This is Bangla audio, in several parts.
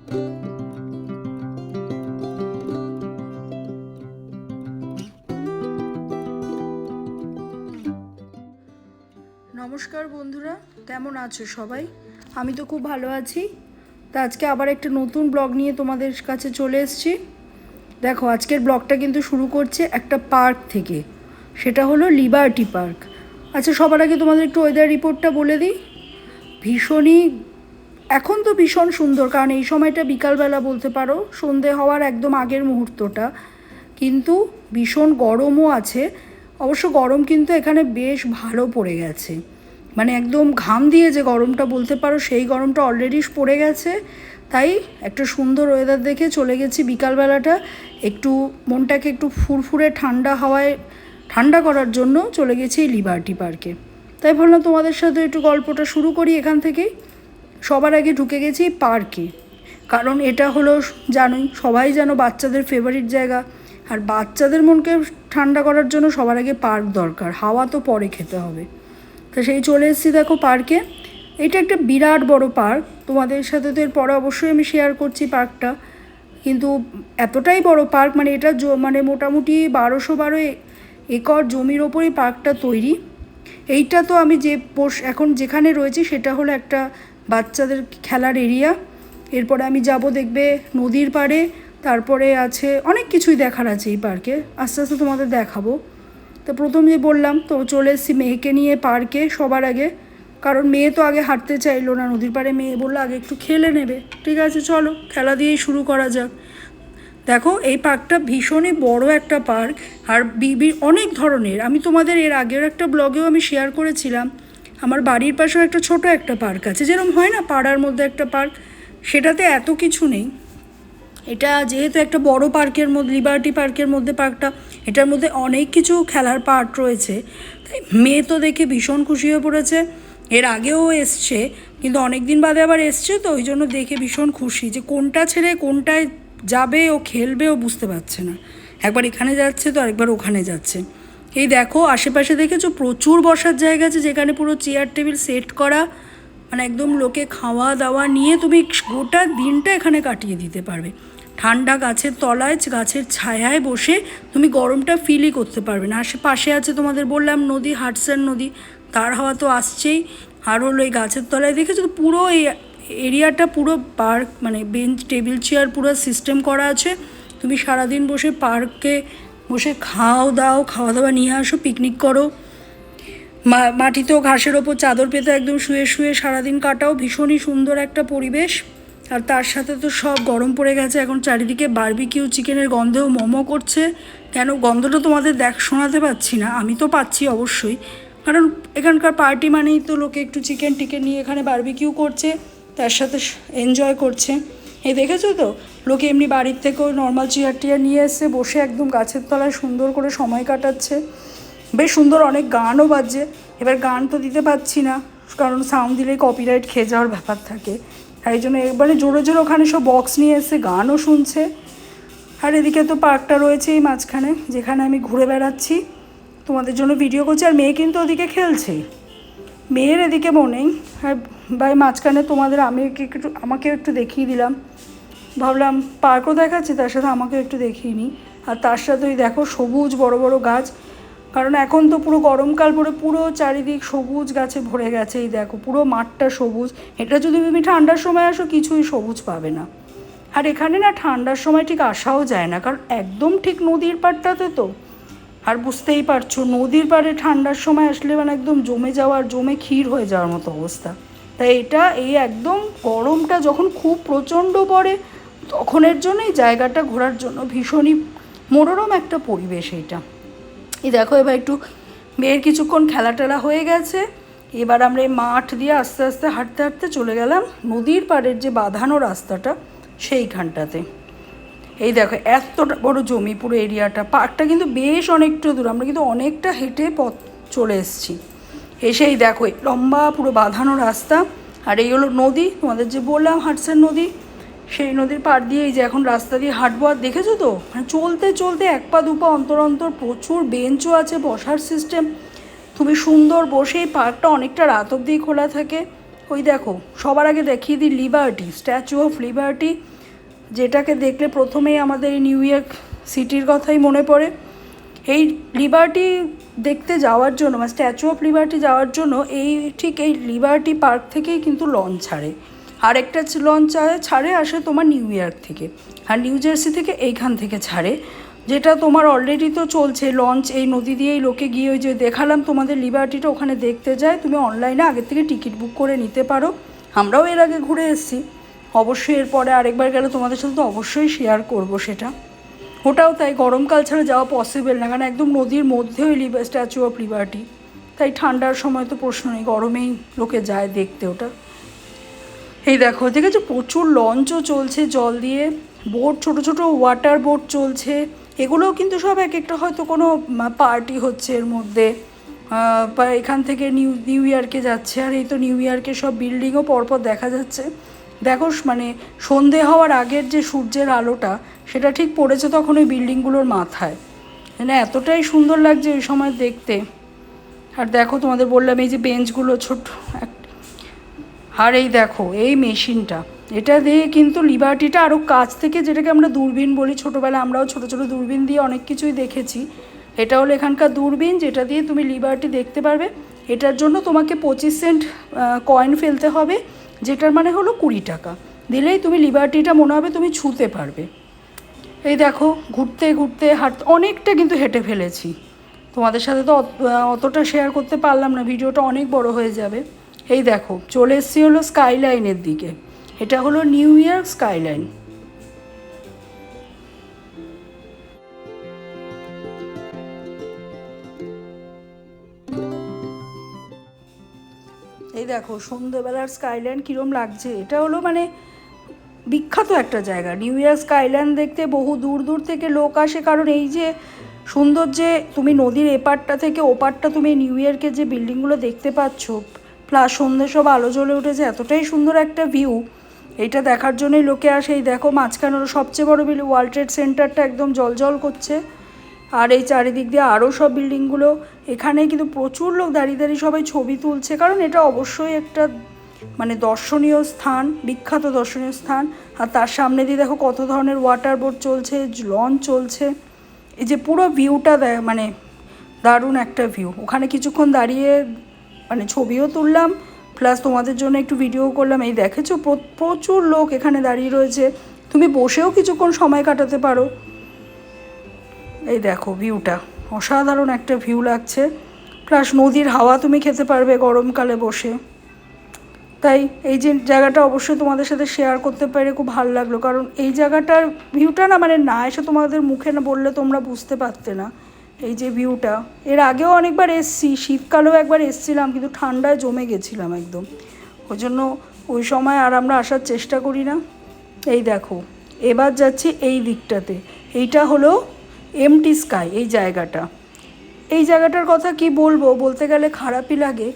নমস্কার বন্ধুরা, কেমন আছো সবাই? আমি তো খুব ভালো আছি। তা আজকে আবার একটা নতুন ব্লগ নিয়ে তোমাদের কাছে চলে এসেছি। দেখো, আজকের ব্লগটা কিন্তু শুরু করছে একটা পার্ক থেকে। সেটা হলো লিবার্টি পার্ক। আচ্ছা সবার আগে তোমাদের একটু ওয়েদার রিপোর্টটা বলে দিই। ভীষণই এখন তো ভীষণ সুন্দর, কারণ এই সময়টা বিকালবেলা বলতে পারো, সন্ধে হওয়ার একদম আগের মুহূর্তটা। কিন্তু ভীষণ গরমও আছে, অবশ্য গরম কিন্তু এখানে বেশ ভালো পড়ে গেছে। মানে একদম ঘাম দিয়ে যে গরমটা বলতে পারো, সেই গরমটা অলরেডি পড়ে গেছে। তাই একটা সুন্দর ওয়েদার দেখে চলে গেছি বিকালবেলাটা। একটু মনটাকে একটু ফুরফুরে ঠান্ডা হাওয়ায়, ঠান্ডা করার জন্য চলে গেছি লিবার্টি পার্কে তাই ভাবলাম তোমাদের সাথে একটু গল্পটা শুরু করি এখান থেকেই। সবার আগে ঢুকে গেছি পার্কে। কারণ এটা হলো জানোই, সবাই যেন বাচ্চাদের ফেভারিট জায়গা। আর বাচ্চাদের মনকে ঠান্ডা করার জন্য সবার আগে পার্ক দরকার, হাওয়া তো পরে খেতে হবে। তো সেই চলে এসেছি দেখো পার্কে। এটা একটা বিরাট বড় পার্ক, তোমাদের সাথে তো এর পরে অবশ্যই আমি শেয়ার করছি পার্কটা। কিন্তু এতটাই বড় পার্ক মানে এটা মানে মোটামুটি বারোশো বারো একর জমির ওপরই পার্কটা তৈরি। এইটা তো আমি যে পোষ, এখন যেখানে রয়েছি সেটা হলো একটা বাচ্চাদের খেলার এরিয়া এরপরে আমি যাব দেখবে নদীর পাড়ে। তারপরে আছে অনেক কিছুই দেখার আছে এই পার্কে। আস্তে আস্তে তোমাদের দেখাবো। তো প্রথম যে বললাম, তো চলে এসেছি মেয়েকে নিয়ে পার্কে সবার আগে। কারণ মেয়ে তো আগে হাঁটতে চাইলো না, নদীর পাড়ে মেয়ে বলল আগে একটু খেলে নেবে। ঠিক আছে, চলো, খেলা দিয়েই শুরু করা যাক। দেখো, এই পার্কটা ভীষণই বড় একটা পার্ক, আর অনেক ধরনের। আমি তোমাদের এর আগের একটা ব্লগেও আমি শেয়ার করেছিলাম। আমার বাড়ির পাশেও একটা ছোট একটা পার্ক আছে। যেরকম হয় না পাড়ার মধ্যে একটা পার্ক, সেটাতে এত কিছু নেই। এটা যেহেতু একটা বড় পার্কের মধ্যে লিবার্টি পার্কের মধ্যে পার্কটা, এটার মধ্যে অনেক কিছু খেলার পার্ট রয়েছে। তাই মেয়ে তো দেখে ভীষণ খুশি হয়ে পড়েছে। এর আগেও এসছে, কিন্তু অনেক দিন বাদে আবার এসছে, তো ওই জন্য দেখে ভীষণ খুশি যে কোনটা ছেড়ে কোনটায় যাবে, ও খেলবে, ও বুঝতে পারছে না। একবার এখানে যাচ্ছে তো আরেকবার ওখানে যাচ্ছে। এই দেখো, আশেপাশে দেখেছ? প্রচুর বসার জায়গা আছে যেখানে পুরো চেয়ার টেবিল সেট করা। মানে একদম লোকে খাওয়া দাওয়া নিয়ে তুমি গোটা দিনটা এখানে কাটিয়ে দিতে পারবে। ঠান্ডা গাছের তলায়, গাছের ছায়ায় বসে তুমি গরমটা ফিলই করতে পারবে না। আশেপাশে আছে তোমাদের বললাম নদী হাটসার নদী। তার হাওয়া তো আসছেই। আর হলো এই গাছের তলায় দেখেছ তো পুরো এই এরিয়াটা পুরো পার্ক মানে বেঞ্চ টেবিল চেয়ার পুরো সিস্টেম করা আছে। তুমি সারাদিন বসে পার্কে বসে খাও দাও খাওয়া দাওয়া নিয়ে আসো পিকনিক করো। মাটিতেও ঘাসের ওপর চাদর পেতে একদম শুয়ে শুয়ে সারাদিন কাটাও, ভীষণই সুন্দর একটা পরিবেশ। আর তার সাথে তো সব গরম পড়ে গেছে, এখন চারিদিকে বারবিকিউ চিকেনের গন্ধেও মোমো করছে। কেন? গন্ধটা তোমাদের দেখ, শোনাতে পাচ্ছি না। আমি তো পাচ্ছি অবশ্যই। কারণ এখানকার পার্টি মানেই তো লোকে একটু চিকেন টিকেন নিয়ে এখানে বারবিকিউ করছে, তার সাথে এনজয় করছে। এই দেখেছ তো? লোকে এমনি বাড়ির থেকেও নর্মাল চেয়ার টিয়ার নিয়ে এসে বসে একদম গাছের তলায় সুন্দর করে সময় কাটাচ্ছে। বেশ সুন্দর অনেক গানও বাজছে এবার গান তো দিতে পারছি না, কারণ সাউন্ড দিলেই কপিরাইট খেয়ে যাওয়ার ব্যাপার থাকে। তাই জন্য একবারে জোরে জোরে ওখানে সব বক্স নিয়ে এসে গানও শুনছে। আর এদিকে তো পার্কটা রয়েছে এই মাঝখানে, যেখানে আমি ঘুরে বেড়াচ্ছি। তোমাদের জন্য ভিডিও করছি, আর মেয়ে কিন্তু ওদিকে খেলছে। মেয়ের এদিকে মনেই, আর ভাই মাঝখানে তোমাদের আমি একটু আমাকেও একটু দেখিয়ে দিলাম। ভাবলাম পার্কও দেখাচ্ছি, তার সাথে আমাকে একটু দেখিয়ে নিই। আর তার সাথে ওই দেখো সবুজ বড় বড় গাছ, কারণ এখন তো পুরো গরমকাল পরে পুরো চারিদিক সবুজ গাছে ভরে গেছে, এই দেখো পুরো মাঠটা সবুজ। এটা যদি তুমি ঠান্ডার সময় আসো, কিছুই সবুজ পাবে না। আর এখানে না ঠান্ডার সময় ঠিক আসাও যায় না, কারণ একদম ঠিক নদীর পাড়টাতে তো। আর বুঝতেই পারছ, নদীর পাড়ে ঠান্ডার সময় আসলে মানে একদম জমে যাওয়ার, জমে ক্ষীর হয়ে যাওয়ার মতো অবস্থা। তাই এটা, এই একদম গরমটা যখন খুব প্রচণ্ড পড়ে তখনের জন্য এই জায়গাটা ঘোরার জন্য ভীষণই মনোরম একটা পরিবেশ এইটা। এই দেখো, এবার একটু মেয়ের কিছুক্ষণ খেলা টেলা হয়ে গেছে। এবার আমরা এই মাঠ দিয়ে আস্তে আস্তে হাঁটতে হাঁটতে চলে গেলাম নদীর পাড়ের যে বাঁধানো রাস্তাটা সেইখানটাতে। এই দেখো, এতটা বড় জমি পুরো এরিয়াটা। পার্কটা কিন্তু বেশ অনেকটা দূর, আমরা কিন্তু অনেকটা হেঁটে পথ চলে এসেছি। এসেই দেখো লম্বা পুরো বাঁধানো রাস্তা। আর এই হলো নদী, তোমাদের যে বললাম হাটসের নদী সেই নদীর পাড় দিয়ে এই যে এখন রাস্তা দিয়ে হাঁটবো, আর দেখেছ তো? মানে চলতে চলতে এক পা, দু পা অন্তর অন্তর প্রচুর বেঞ্চও আছে বসার সিস্টেম খুবই সুন্দর বসে এই পার্কটা অনেকটা রাত অবধি খোলা থাকে। ওই দেখো, সবার আগে দেখিয়ে দিই লিবার্টি স্ট্যাচু অফ লিবার্টি যেটাকে দেখলে প্রথমেই আমাদের নিউ ইয়র্ক সিটির কথাই মনে পড়ে। এই লিবার্টি দেখতে যাওয়ার জন্য মানে স্ট্যাচু অফ লিবার্টি যাওয়ার জন্য এই ঠিক এই লিবার্টি পার্ক থেকেই কিন্তু লঞ্চ ছাড়ে। আরেকটা লঞ্চ ছাড়ে আসে তোমার নিউ ইয়র্ক থেকে। আর নিউ জার্সি থেকে এইখান থেকে ছাড়ে। যেটা তোমার অলরেডি তো চলছে লঞ্চ, এই নদী দিয়েই লোকে গিয়ে ওই যে দেখালাম তোমাদের লিবার্টিটা ওখানে দেখতে যায়। তুমি অনলাইনে আগের থেকে টিকিট বুক করে নিতে পারো। আমরাও এর আগে ঘুরে এসেছি। অবশ্যই এরপরে আরেকবার গেলে তোমাদের সাথে তো অবশ্যই শেয়ার করব সেটা। ওটাও তাই, গরমকাল ছাড়া যাওয়া পসিবল না, কারণ একদম নদীর মধ্যে ওই স্ট্যাচু অফ লিবার্টি তাই ঠান্ডার সময় তো প্রশ্ন নেই, গরমেই লোকে যায় দেখতে ওটা। এই দেখো, দেখেছ? প্রচুর লঞ্চও চলছে জল দিয়ে, বোট, ছোট ছোট ওয়াটার বোট চলছে। এগুলোও কিন্তু সব এক একটা হয়তো কোনো পার্টি হচ্ছে এর মধ্যে। বা এখান থেকে নিউ নিউ ইয়র্কে যাচ্ছে। আর এই তো নিউ ইয়র্কের সব বিল্ডিংও পরপর দেখা যাচ্ছে। দেখো মানে সন্ধে হওয়ার আগের যে সূর্যের আলোটা, সেটা ঠিক পড়েছে তখন ওই বিল্ডিংগুলোর মাথায়। মানে এতটাই সুন্দর লাগছে ওই সময় দেখতে। আর দেখো, তোমাদের বললাম এই যে বেঞ্চগুলো ছোট আর এই দেখো, এই মেশিনটা। এটা দিয়ে কিন্তু লিবার্টিটা আরও কাছ থেকে যেটাকে আমরা দূরবীন বলি ছোটোবেলায় আমরাও ছোটো ছোটো দূরবীন দিয়ে অনেক কিছুই দেখেছি। এটা হলো এখানকার দূরবীন, যেটা দিয়ে তুমি লিবার্টি দেখতে পারবে। এটার জন্য তোমাকে পঁচিশ সেন্ট কয়েন ফেলতে হবে, যেটার মানে হলো কুড়ি টাকা। দিলেই তুমি লিবার্টিটা মনে হবে তুমি ছুঁতে পারবে। এই দেখো, ঘুরতে ঘুরতে হাঁটতে অনেকটা কিন্তু হেঁটে ফেলেছি। তোমাদের সাথে তো অত- অতটা শেয়ার করতে পারলাম না, ভিডিওটা অনেক বড় হয়ে যাবে। এই দেখো, চলে এসছি হলো স্কাইলাইনের দিকে। এটা হলো নিউ ইয়র্ক স্কাইলাইন এই দেখো, সন্ধ্যেবেলার স্কাইল্যান্ড কীরম লাগছে? এটা হলো মানে বিখ্যাত একটা জায়গা। নিউ ইয়র্ক স্কাইল্যান্ড দেখতে বহু দূর দূর থেকে লোক আসে। কারণ এই যে সুন্দর যে তুমি নদীর এপারটা থেকে ওপারটা তুমি নিউ ইয়র্কের যে বিল্ডিংগুলো দেখতে পাচ্ছ প্লাস সন্ধ্যে সব আলো জ্বলে উঠেছে, এতটাই সুন্দর একটা ভিউ এটা দেখার জন্যই লোকে আসে, এই দেখো মাঝখানে হলো সবচেয়ে বড় বিল্ডিং ওয়ার্ল্ড ট্রেড সেন্টারটা একদম জল জল করছে। আর এই চারিদিক দিয়ে আরও সব বিল্ডিংগুলো এখানে কিন্তু প্রচুর লোক দাঁড়িয়ে দাঁড়িয়ে সবাই ছবি তুলছে, কারণ এটা অবশ্যই একটা মানে দর্শনীয় স্থান, বিখ্যাত দর্শনীয় স্থান। আর তার সামনে দিয়ে দেখো কত ধরনের ওয়াটার বোট চলছে লঞ্চ চলছে। এই যে পুরো ভিউটা দেয় মানে দারুণ একটা ভিউ ওখানে কিছুক্ষণ দাঁড়িয়ে মানে ছবিও তুললাম প্লাস তোমাদের জন্য একটু ভিডিও করলাম। এই দেখেছ প্রচুর লোক এখানে দাঁড়িয়ে রয়েছে। তুমি বসেও কিছুক্ষণ সময় কাটাতে পারো। এই দেখো ভিউটা অসাধারণ একটা ভিউ লাগছে। প্লাস নদীর হাওয়া তুমি খেতে পারবে গরমকালে বসে। তাই এই যে জায়গাটা অবশ্যই তোমাদের সাথে শেয়ার করতে পেরে খুব ভালো লাগল। কারণ এই জায়গাটার ভিউটা না মানে না এসে তোমাদের মুখে না বললে তোমরা বুঝতে পারতে না। এই যে ভিউটা এর আগেও অনেকবার এসছি, শীতকালেও একবার এসছিলাম, কিন্তু ঠান্ডায় জমে গেছিলাম একদম। ওই জন্য ওই সময় আর আমরা আসার চেষ্টা করি না। এই দেখো, এবার যাচ্ছি এই দিকটাতে। এইটা হলো এমটি স্কাই এই জায়গাটা। এই জায়গাটার কথা কি বলব? বলতে গেলে খারাপই লাগে।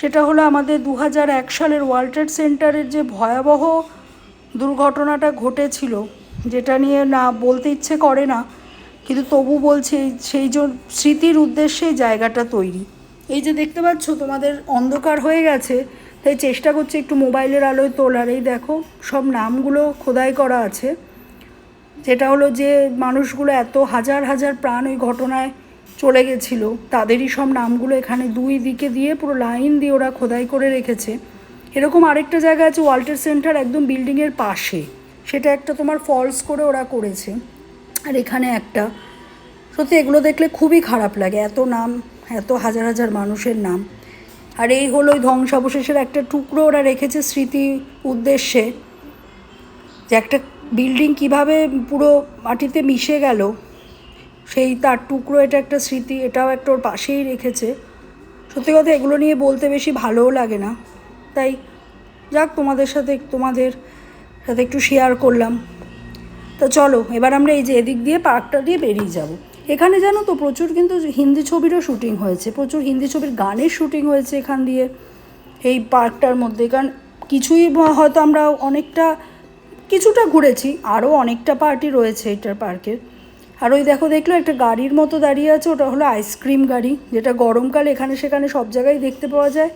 সেটা হলো আমাদের দু এক সালের ওয়ার্ল্ড ট্রেড সেন্টারের যে ভয়াবহ দুর্ঘটনাটা ঘটেছিল, যেটা নিয়ে না বলতে ইচ্ছে করে না কিন্তু তবু বলছি সেই জন্য স্মৃতির উদ্দেশ্যে জায়গাটা তৈরি। এই যে দেখতে পাচ্ছ তোমাদের অন্ধকার হয়ে গেছে, তাই চেষ্টা করছি একটু মোবাইলের আলোয় তোলার। এই দেখো, সব নামগুলো খোদাই করা আছে। যেটা হলো যে মানুষগুলো এত হাজার হাজার প্রাণ ওই ঘটনায় চলে গেছিল, তাদেরই সব নামগুলো এখানে দুই দিকে দিয়ে পুরো লাইন দিয়ে ওরা খোদাই করে রেখেছে। এরকম আরেকটা জায়গা আছে ওয়াল্টার সেন্টার একদম বিল্ডিংয়ের পাশে। সেটা একটা তোমার ফলস করে ওরা করেছে। আর এখানে একটা। সত্যি এগুলো দেখলে খুবই খারাপ লাগে, এত নাম, এত হাজার হাজার মানুষের নাম। আর এই হলো ওই ধ্বংসাবশেষের একটা টুকরো ওরা রেখেছে স্মৃতি উদ্দেশ্যে, যে একটা বিল্ডিং কীভাবে পুরো মাটিতে মিশে গেল, সেই তার টুকরো এটা একটা স্মৃতি, এটাও একটা ওর পাশেই রেখেছে। সত্যি কথা এগুলো নিয়ে বলতে বেশি ভালোও লাগে না। তাই যাক তোমাদের সাথে তোমাদের সাথে একটু শেয়ার করলাম। তো চলো, এবার আমরা এই যে এদিক দিয়ে পার্কটা দিয়ে বেরিয়ে যাব। এখানে জানো তো প্রচুর কিন্তু হিন্দি ছবিরও শুটিং হয়েছে, প্রচুর হিন্দি ছবির গানের শুটিং হয়েছে এখান দিয়ে, এই পার্কটার মধ্যে। কারণ কিছুই হয়তো আমরা অনেকটা, কিছুটা ঘুরেছি, আরও অনেকটা পার্টি রয়েছে এটার পার্কের আর ওই দেখো, দেখল একটা গাড়ির মতো দাঁড়িয়ে আছে, ওটা হলো আইসক্রিম গাড়ি, যেটা গরমকালে এখানে সেখানে সব জায়গায় দেখতে পাওয়া যায়।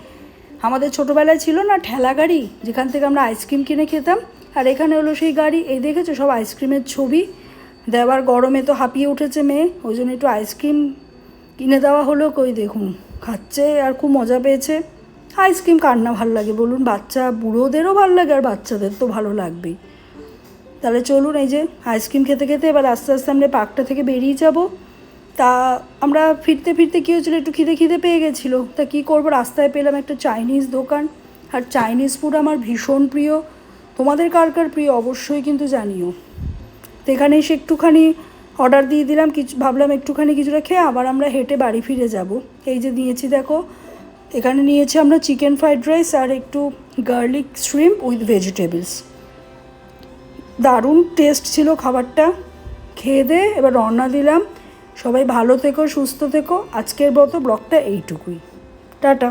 আমাদের ছোটোবেলায় ছিল না ঠেলা গাড়ি, যেখান থেকে আমরা আইসক্রিম কিনে খেতাম। আর এখানে হলো সেই গাড়ি, এই দেখেছ সব আইসক্রিমের ছবি? দেওয়ার গরমে তো হাঁপিয়ে উঠেছে মেয়ে, ওই জন্য একটু আইসক্রিম কিনে দেওয়া হলো। কই দেখুন, খাচ্ছে আর খুব মজা পেয়েছে। আইসক্রিম কার না ভালো লাগে বলুন? বাচ্চা, বুড়োদেরও ভালো লাগে আর বাচ্চাদের তো ভালো লাগবেই। তাহলে চলুন এই যে আইসক্রিম খেতে খেতে এবার আস্তে আস্তে আমরা পার্কটা থেকে বেরিয়ে যাব। তা আমরা ফিরতে ফিরতে কী হয়েছিল? একটু খিদে খিদে পেয়ে গেছিল। তা কী করব? রাস্তায় পেলাম একটা চাইনিজ দোকান। আর চাইনিজ ফুড আমার ভীষণ প্রিয়। তোমাদের কার কার প্রিয়? অবশ্যই কিন্তু জানিও। তো এখানে এসে একটুখানি অর্ডার দিয়ে দিলাম। কিছু, ভাবলাম একটুখানি কিছুটা খেয়ে আবার আমরা হেঁটে বাড়ি ফিরে যাব। এই যে নিয়েছি দেখো, এখানে নিয়েছি আমরা চিকেন ফ্রাইড রাইস আর একটু গার্লিক শ্রিম্প উইথ ভেজিটেবলস দারুণ টেস্ট ছিল খাবারটা। খেয়ে দে, এবার রওনা দিলাম। সবাই ভালো থেকো সুস্থ থেকো। আজকের মতো ব্লগটা এইটুকুই। টাটা।